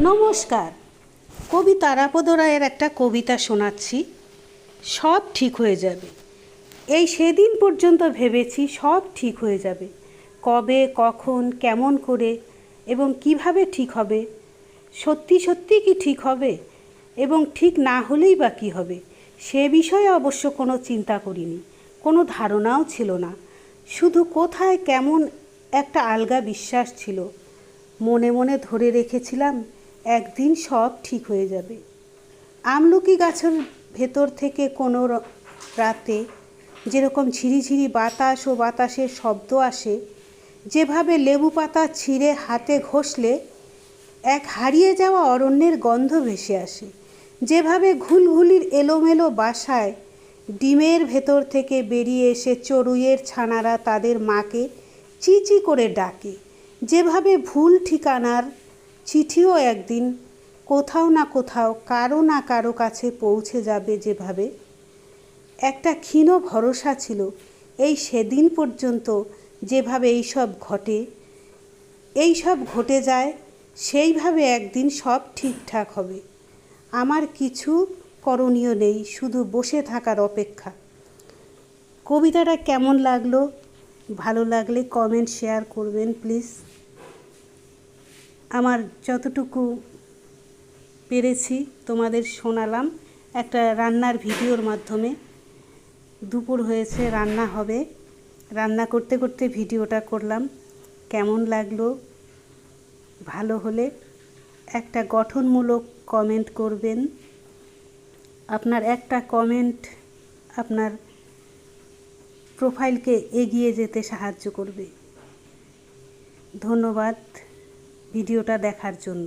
নমস্কার। কবি তারাপদ রায়ের একটা কবিতা শোনাচ্ছি। সব ঠিক হয়ে যাবে। এই সেদিন পর্যন্ত ভেবেছি সব ঠিক হয়ে যাবে। কবে, কখন, কেমন করে এবং কীভাবে ঠিক হবে? সত্যি সত্যি কি ঠিক হবে? এবং ঠিক না হলেই বা কী হবে? সে বিষয়ে অবশ্য কোনো চিন্তা করিনি। কোনো ধারণাও ছিল না। শুধু কোথায় কেমন একটা আলগা বিশ্বাস ছিল। মনে মনে ধরে রেখেছিলাম একদিন সব ঠিক হয়ে যাবে। আমলকি গাছের ভেতর থেকে কোনো রাতে যেরকম ঝিরিঝিরি বাতাস ও বাতাসের শব্দ আসে, যেভাবে লেবু পাতা ছিঁড়ে হাতে ঘষলে এক হারিয়ে যাওয়া অরণ্যের গন্ধ ভেসে আসে। যেভাবে ঘুলঘুলির এলোমেলো বাসায় ডিমের ভেতর থেকে বেরিয়ে এসে চড়ুইয়ের ছানারা তাদের মাকে চিচি করে ডাকে। যেভাবে ভুল ঠিকানার চিঠিও একদিন কোথাও না কোথাও কারও না কারও কাছে পৌঁছে যাবে যেভাবে। একটা ক্ষীণ ভরসা ছিল, এই সেদিন পর্যন্ত যেভাবে এইসব ঘটে, এই সব ঘটে যায়, সেইভাবে একদিন সব ঠিকঠাক হবে। আমার কিছু করণীয় নেই, শুধু বসে থাকার অপেক্ষা। কবিতাটা কেমন লাগল? ভালো লাগলে কমেন্ট শেয়ার করবেন প্লিজ আমার যতটুকু পেরেছি তোমাদের শোনালাম। একটা রান্নার ভিডিওর মাধ্যমে দুপুর হয়েছে, রান্না হবে। রান্না করতে করতে ভিডিওটা করলাম। কেমন লাগল? ভালো হলে একটা গঠনমূলক কমেন্ট করবেন। আপনার একটা কমেন্ট আপনার প্রোফাইলকে এগিয়ে যেতে সাহায্য করবে। ধন্যবাদ। ভিডিওটা দেখার জন্য।